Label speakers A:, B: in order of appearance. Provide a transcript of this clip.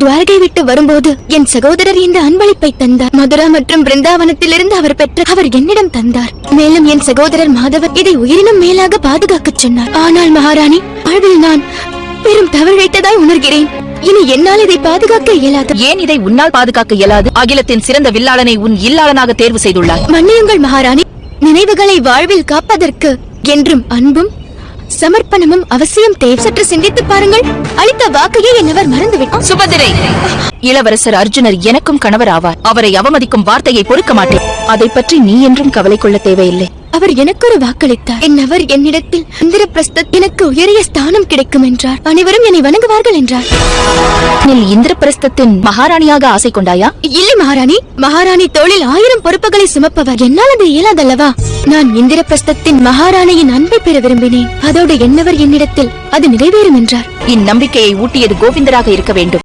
A: துவாரகை விட்டு வரும்போது என் சகோதரர் இந்த அன்பளிப்பை தந்தார். மதுரா மற்றும் பிருந்தாவனத்திலிருந்து அவர் பெற்ற அவர் என்னிடம் தந்தார். மேலும் என் சகோதரர் மாதவர் இதை உயிரினும் மேலாக பாதுகாக்கச் சொன்னார். ஆனால் மகாராணி வாழ்வில் நான் பெரும் தவறிழைத்ததாய் உணர்கிறேன். இனி என்னால் இதை பாதுகாக்க இயலாது.
B: ஏன் இதை உன்னால் பாதுகாக்க இயலாது? அகிலத்தின் சிறந்த வில்லாளனை உன் இல்லாளனாக தேர்வு செய்துள்ளாய்.
A: மன்னியுங்கள் மகாராணி நினைவுகளை வாழ்வில் காப்பதற்கு என்றும் அன்பும் சமர்ப்பணமும் அவசியம் தேவை. சற்று சிந்தித்து பாருங்கள். அளித்த வாக்கையே என்னவர் மறந்துவிட்டார்.
B: சுபதிரை இளவரசர் அர்ஜுனர் எனக்கும் கணவர் ஆவார் அவரை அவமதிக்கும் வார்த்தையை பொறுக்க மாட்டேன். அதை பற்றி நீ என்றும் கவலை கொள்ள தேவையில்லை.
A: அவர் எனக்கு ஒரு வாக்களித்தார். என் அவர் என்னிடத்தில் இந்திரபிரஸ்தத் எனக்கு உயரிய ஸ்தானம் கிடைக்கும் என்றார். அனைவரும் என்னை வணங்குவார்கள் என்றார்.
B: நீ இந்திரபிரஸ்தத்தின் மகாராணியாக ஆசை கொண்டாயா?
A: இல்லை மகாராணி. மகாராணி தோளில் ஆயிரம் பொறுப்புகளை சுமப்பவர். என்னால் அது இயலாதல்லவா? நான் இந்திரபிரஸ்தத்தின் மகாராணியின் அன்பை பெற விரும்பினேன். அதோடு என்னவர் என்னிடத்தில் அது நிறைவேறும் என்றார்.
B: இந்நம்பிக்கையை ஊட்டியது கோவிந்தராக இருக்க வேண்டும்.